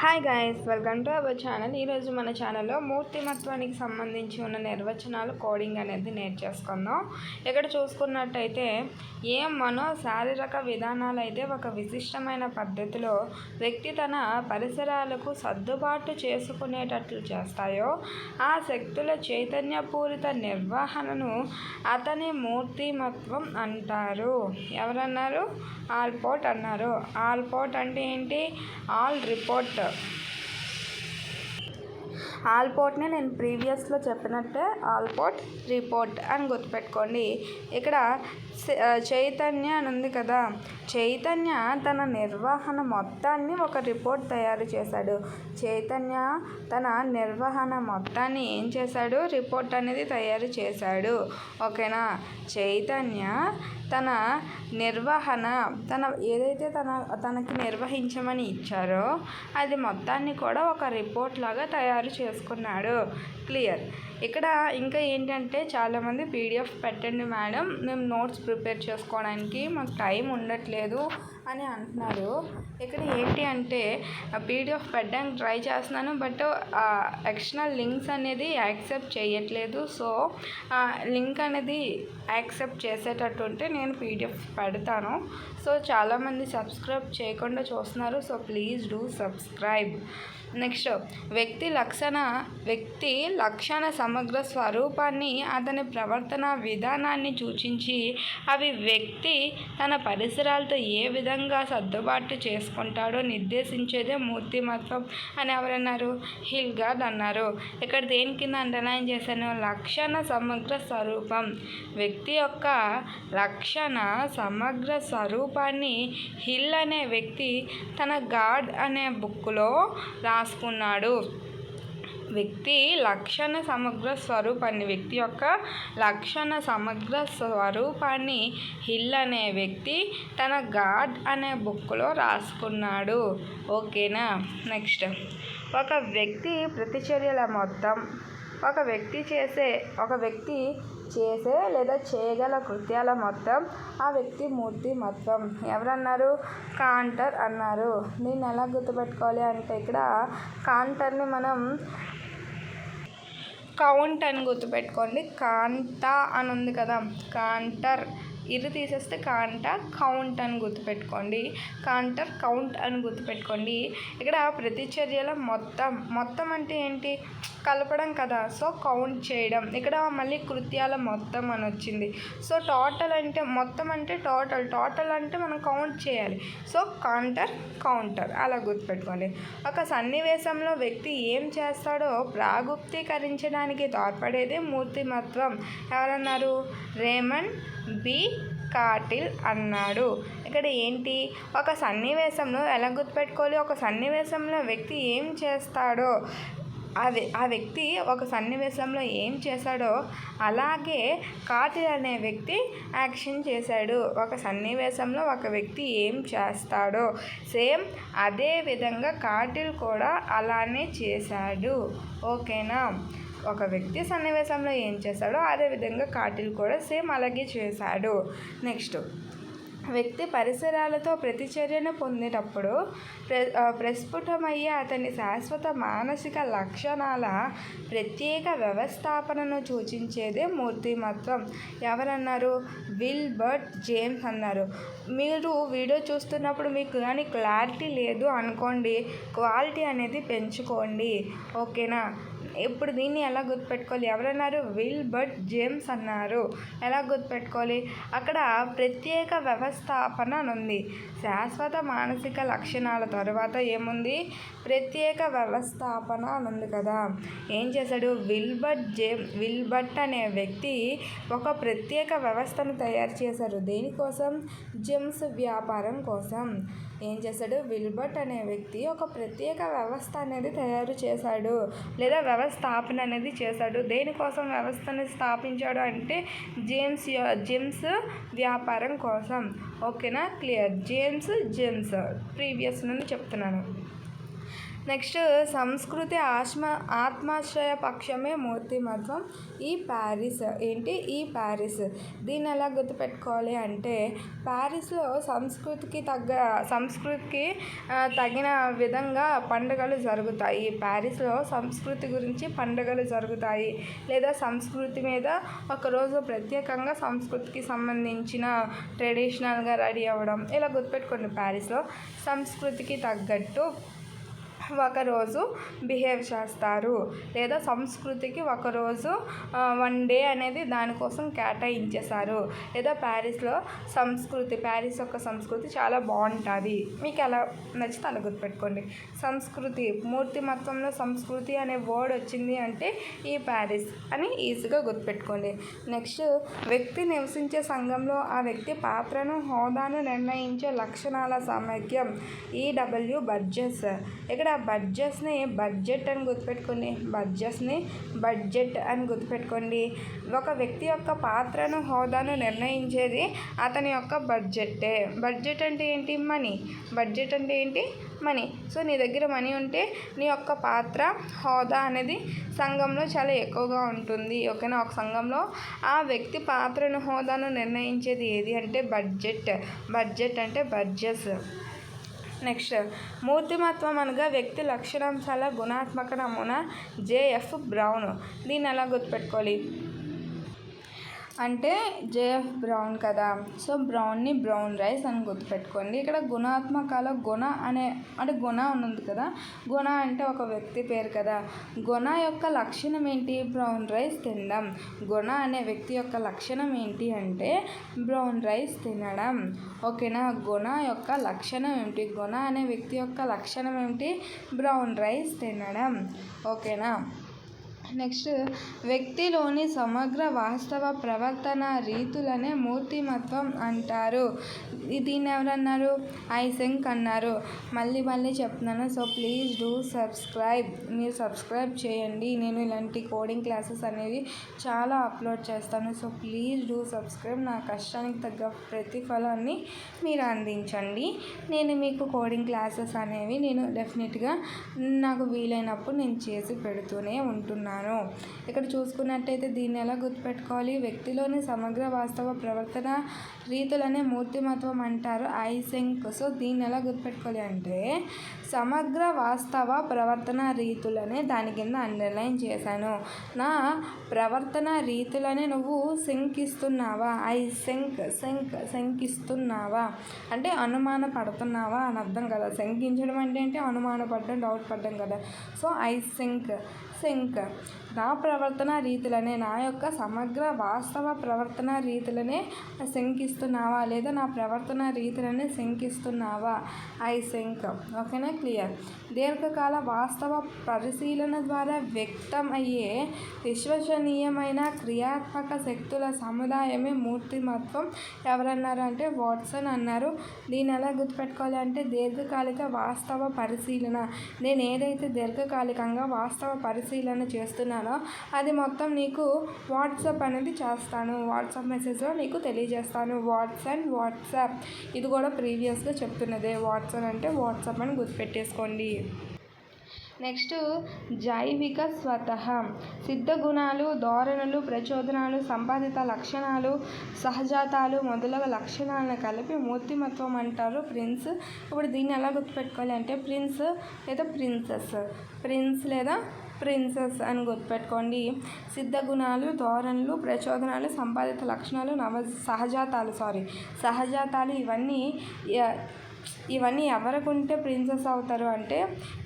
Hi guys welcome to our channel ఈరోజు మన ఛానల్లో మూర్తిమత్వానికి సంబంధించి ఉన్న నిర్వచనాలు కోడింగ్ అనేది నేర్చేసుకుందాం. ఇక్కడ చూసుకున్నట్టయితే ఏ మనో శారీరక విధానాలు అయితే ఒక విశిష్టమైన పద్ధతిలో వ్యక్తి తన పరిసరాలకు సర్దుబాటు చేసుకునేటట్లు చేస్తాయో ఆ శక్తుల చైతన్యపూరిత నిర్వహణను అతని మూర్తిమత్వం అంటారు. ఎవరన్నారు? ఆల్పోర్ట్ అన్నారు. ఆల్పోర్ట్ అంటే ఏంటి? All report. ఆల్పోర్ట్ని నేను ప్రీవియస్లో చెప్పినట్టే ఆల్పోర్ట్ రిపోర్ట్ అని గుర్తుపెట్టుకోండి. ఇక్కడ చైతన్య అని ఉంది కదా. చైతన్య తన నిర్వహణ మొత్తాన్ని ఒక రిపోర్ట్ తయారు చేశాడు. చైతన్య తన నిర్వహణ మొత్తాన్ని ఏం చేశాడు? రిపోర్ట్ అనేది తయారు చేశాడు. ఓకేనా? చైతన్య తన నిర్వహణ తన ఏదైతే తన తనకి నిర్వహించమని ఇచ్చారో అది మొత్తాన్ని కూడా ఒక రిపోర్ట్ లాగా తయారు చేసుకున్నాడు. క్లియర్. ఇక్కడ ఇంకా ఏంటంటే చాలామంది పీడిఎఫ్ పెట్టండి మేడం. మేము నోట్స్ ప్రిపేర్ చేసుకోవడానికి మాకు టైం ఉండట్లేదు. అని అంటున్నారు. ఇక్కడ ఏంటి అంటే పీడిఎఫ్ పెట్టడానికి ట్రై చేస్తున్నాను బట్ ఎక్స్టర్నల్ లింక్స్ అనేది యాక్సెప్ట్ చేయట్లేదు. సో లింక్ అనేది యాక్సెప్ట్ చేసేటట్టు ఉంటే నేను పీడిఎఫ్ పెడతాను. సో చాలామంది సబ్స్క్రైబ్ చేయకుండా చూస్తున్నారు. So please do subscribe. Next వ్యక్తి లక్షణ వ్యక్తి లక్షణ సమగ్ర స్వరూపాన్ని అతని ప్రవర్తన విధానాన్ని సూచించి అవి వ్యక్తి తన పరిసరాలతో ఏ విధంగా సర్దుబాటు చేసుకుంటాడో నిర్దేశించేదే మూర్తిమత్వం అని ఎవరన్నారు? హిల్గార్డ్ అన్నారు. ఇక్కడ దేని కింద అండర్లైన్ చేశాను? లక్షణ సమగ్ర స్వరూపం. వ్యక్తి యొక్క లక్షణ సమగ్ర స్వరూపాన్ని హిల్ అనే వ్యక్తి తన గాడ్ అనే బుక్లో రాసుకున్నాడు. వ్యక్తి లక్షణ సమగ్ర స్వరూపాన్ని వ్యక్తి యొక్క లక్షణ సమగ్ర స్వరూపాన్ని హిల్ అనే వ్యక్తి తన గాడ్ అనే బుక్లో రాసుకున్నాడు. ఓకేనా? నెక్స్ట్. ఒక వ్యక్తి ప్రతిచర్యల మొత్తం ఒక వ్యక్తి చేసే ఒక వ్యక్తి చేసే లేదా చేయగల కృత్యాల మొత్తం ఆ వ్యక్తి మూర్తి మొత్తం ఎవరన్నారు? కాంటర్ అన్నారు. దీన్ని ఎలా గుర్తుపెట్టుకోవాలి అంటే ఇక్కడ కాంటర్ని మనం కౌంట్ అని గుర్తుపెట్టుకోండి. కాంట అని ఉంది కదా. కాంటర్. ఇరు తీసేస్తే కాంట కౌంట్ అని గుర్తుపెట్టుకోండి. కాంటర్ కౌంట్ అని గుర్తుపెట్టుకోండి. ఇక్కడ ప్రతిచర్యల మొత్తం మొత్తం అంటే ఏంటి? కలపడం కదా. సో కౌంట్ చేయడం. ఇక్కడ మళ్ళీ కృత్యాల మొత్తం అని వచ్చింది. సో టోటల్ అంటే మొత్తం అంటే టోటల్. టోటల్ అంటే మనం కౌంట్ చేయాలి. So counter counter. అలా గుర్తుపెట్టుకోండి. ఒక సన్నివేశంలో వ్యక్తి ఏం చేస్తాడో ప్రాగుప్తీకరించడానికి తోడ్పడేదే మూర్తిమత్వం. ఎవరన్నారు? రేమన్ బి కాటిల్ అన్నాడు. ఇక్కడ ఏంటి? ఒక సన్నివేశంలో ఎలా గుర్తుపెట్టుకోవాలి? ఒక సన్నివేశంలో వ్యక్తి ఏం చేస్తాడో? అది ఆ వ్యక్తి ఒక సన్నివేశంలో ఏం చేశాడో అలాగే కాటిల్ అనే వ్యక్తి యాక్షన్ చేశాడు. ఒక సన్నివేశంలో ఒక వ్యక్తి ఏం చేస్తాడో? సేమ్ అదే విధంగా కాటిల్ కూడా అలానే చేశాడు. ఓకేనా? ఒక వ్యక్తి సన్నివేశంలో ఏం చేశాడో అదే విధంగా కాటిల్ కూడా సేమ్ అలాగే చేశాడు. నెక్స్ట్. వ్యక్తి పరిసరాలతో ప్రతిచర్యను పొందేటప్పుడు ప్ర ప్రస్ఫుటమయ్యే అతని శాశ్వత మానసిక లక్షణాల ప్రత్యేక వ్యవస్థాపనను సూచించేదే మూర్తిమత్వం. ఎవరన్నారు? విల్బర్ట్ జేమ్స్ అన్నారు. మీరు వీడియో చూస్తున్నప్పుడు మీకు కానీ క్లారిటీ లేదు అనుకోండి క్వాలిటీ అనేది పెంచుకోండి. ఓకేనా? ఇప్పుడు దీన్ని ఎలా గుర్తుపెట్టుకోవాలి? ఎవరన్నారు? విల్బర్ట్ జేమ్స్ అన్నారు. ఎలా గుర్తుపెట్టుకోవాలి? అక్కడ ప్రత్యేక వ్యవస్థాపన అని ఉంది. శాశ్వత మానసిక లక్షణాల తర్వాత ఏముంది? ప్రత్యేక వ్యవస్థాపన అని ఉంది కదా. ఏం చేశాడు? విల్బర్ట్ జేమ్ విల్బర్ట్ అనే వ్యక్తి ఒక ప్రత్యేక వ్యవస్థను తయారు చేశారు. దేనికోసం? జెమ్స్ వ్యాపారం కోసం. ఏం చేశాడు? విల్బర్ట్ అనే వ్యక్తి ఒక ప్రత్యేక వ్యవస్థ అనేది తయారు చేశాడు. లేదా వ్యవస్థాపన అనేది చేశాడు. దేనికోసం వ్యవస్థని స్థాపించాడు అంటే జేమ్స్ యొ- జేమ్స్ వ్యాపారం కోసం. ఓకేనా? క్లియర్. జేమ్స్ జేమ్స్ ప్రీవియస్ నుండి చెప్తున్నాను. నెక్స్ట్ సంస్కృతి ఆత్మ ఆత్మాశ్రయ పక్షమే మూర్తిమత్వం. ఈ ప్యారిస్ ఏంటి? ఈ ప్యారిస్. దీన్ని ఎలా గుర్తుపెట్టుకోవాలి అంటే ప్యారిస్లో సంస్కృతికి తగ్గ సంస్కృతికి తగిన విధంగా పండుగలు జరుగుతాయి. ప్యారిస్లో సంస్కృతి గురించి పండుగలు జరుగుతాయి. లేదా సంస్కృతి మీద ఒకరోజు ప్రత్యేకంగా సంస్కృతికి సంబంధించిన ట్రెడిషనల్గా రెడీ అవ్వడం. ఇలా గుర్తుపెట్టుకోండి ప్యారిస్లో. సంస్కృతికి తగ్గట్టు ఒకరోజు బిహేవ్ చేస్తారు. లేదా సంస్కృతికి ఒకరోజు వన్ డే అనేది దానికోసం కేటాయించేశారు. లేదా ప్యారిస్లో సంస్కృతి ప్యారిస్ యొక్క సంస్కృతి చాలా బాగుంటుంది. మీకు ఎలా నచ్చితే అలా గుర్తుపెట్టుకోండి. సంస్కృతి మూర్తిమత్వంలో సంస్కృతి అనే వర్డ్ వచ్చింది అంటే ఈ ప్యారిస్ అని ఈజీగా గుర్తుపెట్టుకోండి. నెక్స్ట్ వ్యక్తి నివసించే సంఘంలో ఆ వ్యక్తి పాత్రను హోదాను నిర్ణయించే లక్షణాల సమైక్యం. ఈడబ్ల్యూ బడ్జెస్ ఇక్కడ బడ్జెట్స్ని బడ్జెట్ అని గుర్తుపెట్టుకోండి. బడ్జెట్స్ని బడ్జెట్ అని గుర్తుపెట్టుకోండి. ఒక వ్యక్తి యొక్క పాత్రను హోదాను నిర్ణయించేది అతని యొక్క బడ్జెట్టే. బడ్జెట్ అంటే ఏంటి? మనీ. బడ్జెట్ అంటే ఏంటి? మనీ. సో నీ దగ్గర మనీ ఉంటే నీ యొక్క పాత్ర హోదా అనేది సంఘంలో చాలా ఎక్కువగా ఉంటుంది. ఓకేనా? ఒక సంఘంలో ఆ వ్యక్తి పాత్రను హోదాను నిర్ణయించేది ఏది అంటే బడ్జెట్. బడ్జెట్ అంటే బడ్జెట్స్. నెక్స్ట్. మూర్తిమత్వం అనగా వ్యక్తి లక్షణాంశాల గుణాత్మక నమూనా జేఎఫ్ బ్రౌన్. దీన్ని ఎలా గుర్తుపెట్టుకోవాలి? అంటే జేఎఫ్ బ్రౌన్ కదా. సో బ్రౌన్ని బ్రౌన్ రైస్ అని గుర్తుపెట్టుకోండి. ఇక్కడ గుణాత్మకాల గుణ అనే అంటే గుణ ఉంది కదా. గుణ అంటే ఒక వ్యక్తి పేరు కదా. గుణ యొక్క లక్షణం ఏంటి? బ్రౌన్ రైస్ తినడం. గుణ అనే వ్యక్తి యొక్క లక్షణం ఏంటి అంటే బ్రౌన్ రైస్ తినడం. ఓకేనా? గుణ యొక్క లక్షణం ఏమిటి? గుణ అనే వ్యక్తి యొక్క లక్షణం ఏమిటి? బ్రౌన్ రైస్ తినడం. ఓకేనా? నెక్స్ట్ వ్యక్తిలోని సమగ్ర వాస్తవ ప్రవర్తన రీతులనే మూర్తిమత్వం అంటారు. దీన్ని ఎవరన్నారు? ఐసెంక్ అన్నారు. మళ్ళీ మళ్ళీ చెప్తున్నాను. సో ప్లీజ్ డూ సబ్స్క్రైబ్ మీరు సబ్స్క్రైబ్ చేయండి. నేను ఇలాంటి కోడింగ్ క్లాసెస్ అనేవి చాలా అప్లోడ్ చేస్తాను. సో ప్లీజ్ డూ సబ్స్క్రైబ్ నా కష్టానికి తగ్గ ప్రతిఫలాన్ని మీరు అందించండి. నేను మీకు కోడింగ్ క్లాసెస్ అనేవి నేను డెఫినెట్గా నాకు వీలైనప్పుడు నేను చేసి పెడుతూనే ఉంటున్నాను. చెప్తున్నాను ఇక్కడ చూసుకున్నట్టయితే దీన్ని ఎలా గుర్తుపెట్టుకోవాలి? వ్యక్తిలోని సమగ్ర వాస్తవ ప్రవర్తన రీతులనే మూర్తిమత్వం అంటారు ఐసెంక్. సో దీన్ని ఎలా గుర్తుపెట్టుకోవాలి అంటే సమగ్ర వాస్తవ ప్రవర్తన రీతులనే దాని కింద అండర్లైన్ చేశాను. నా ప్రవర్తన రీతులనే నువ్వు శంకిస్తున్నావా? ఐ శంక్ శంక్ శంకిస్తున్నావా? అంటే అనుమాన పడుతున్నావా అని అర్థం కదా. శంకించడం అంటే ఏంటి? అనుమానపడడం డౌట్ పడ్డం కదా. సో ఐ సింక్ శంక్. నా ప్రవర్తన రీతులనే నా యొక్క సమగ్ర వాస్తవ ప్రవర్తన రీతులనే శంకిస్తున్నావా? లేదా నా ప్రవర్తన రీతులనే శంకిస్తున్నావా? ఐ శంక్. ఓకేనా? క్లియర్. దీర్ఘకాల వాస్తవ పరిశీలన ద్వారా వ్యక్తం అయ్యే విశ్వసనీయమైన క్రియాత్మక శక్తుల సముదాయమే మూర్తిమత్వం. ఎవరన్నారు అంటే వాట్సన్ అన్నారు. దీన్ని ఎలా గుర్తుపెట్టుకోవాలంటే దీర్ఘకాలిక వాస్తవ పరిశీలన. నేను ఏదైతే దీర్ఘకాలికంగా వాస్తవ పరిశీలన చేస్తున్నానో అది మొత్తం నీకు వాట్సాప్ అనేది చేస్తాను. వాట్సాప్ మెసేజ్లో నీకు తెలియజేస్తాను. What's and WhatsApp. ఇది కూడా ప్రీవియస్గా చెప్తున్నదే. వాట్సాప్ అంటే వాట్సాప్ అని పెట్టేసుకోండి. నెక్స్ట్ జైవిక స్వతహ సిద్ధ గుణాలు ధోరణులు ప్రచోదనాలు సంపాదిత లక్షణాలు సహజాతాలు మొదలగు లక్షణాలను కలిపి మూర్తిమత్వం అంటారు ప్రిన్స్. ఇప్పుడు దీన్ని ఎలా గుర్తుపెట్టుకోవాలి అంటే ప్రిన్స్ లేదా ప్రిన్సెస్. ప్రిన్స్ లేదా ప్రిన్సెస్ అని గుర్తుపెట్టుకోండి. సిద్ధ గుణాలు ధోరణులు ప్రచోదనాలు సంపాదిత లక్షణాలు నవ సహజాతాలు సారీ. సహజాతాలు ఇవన్నీ ఇవన్నీ ఎవరికి ఉంటే ప్రిన్సెస్ అవుతారు అంటే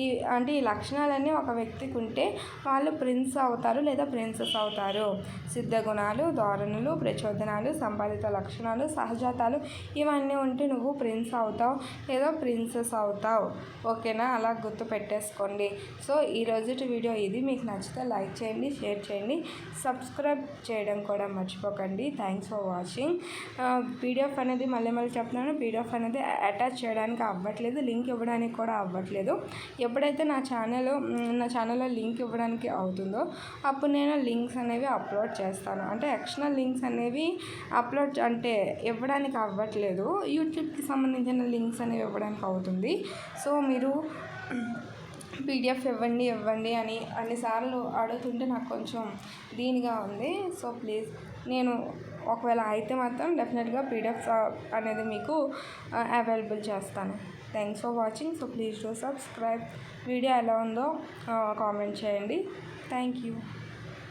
ఈ అంటే ఈ లక్షణాలన్నీ ఒక వ్యక్తికి ఉంటే వాళ్ళు ప్రిన్స్ అవుతారు లేదా ప్రిన్సెస్ అవుతారు. సిద్ధ గుణాలు ధోరణులు ప్రచోదనాలు సంపాదిత లక్షణాలు సహజాతాలు ఇవన్నీ ఉంటే నువ్వు ప్రిన్స్ అవుతావు లేదా ప్రిన్సెస్ అవుతావు. ఓకేనా? అలా గుర్తు పెట్టేసుకోండి. సో ఈ రోజుటి వీడియో ఇది. మీకు నచ్చితే లైక్ చేయండి షేర్ చేయండి సబ్స్క్రైబ్ చేయడం కూడా మర్చిపోకండి. Thanks for watching. పీడిఎఫ్ అనేది మళ్ళీ మళ్ళీ చెప్తున్నాను. పీడిఎఫ్ అనేది అటాచ్ చేయడానికి అవ్వట్లేదు లింక్ ఇవ్వడానికి కూడా అవ్వట్లేదు. ఎప్పుడైతే నా ఛానల్ నా ఛానల్లో లింక్ ఇవ్వడానికి అవుతుందో అప్పుడు నేను లింక్స్ అనేవి అప్లోడ్ చేస్తాను. అంటే ఎక్స్టర్నల్ లింక్స్ అనేవి అప్లోడ్ అంటే ఇవ్వడానికి అవ్వట్లేదు. యూట్యూబ్కి సంబంధించిన లింక్స్ అనేవి ఇవ్వడానికి అవుతుంది. సో మీరు పీడిఎఫ్ ఇవ్వండి ఇవ్వండి అని అన్నిసార్లు అడుగుతుంటే నాకు కొంచెం దీనిగా ఉంది. సో ప్లీజ్ నేను ఒకవేళ అయితే మాత్రం డెఫినెట్గా పీడిఎఫ్ అనేది మీకు అవైలబుల్ చేస్తాను. Thanks for watching so please do subscribe video ఎలా ఉందో కామెంట్ చేయండి. Thank you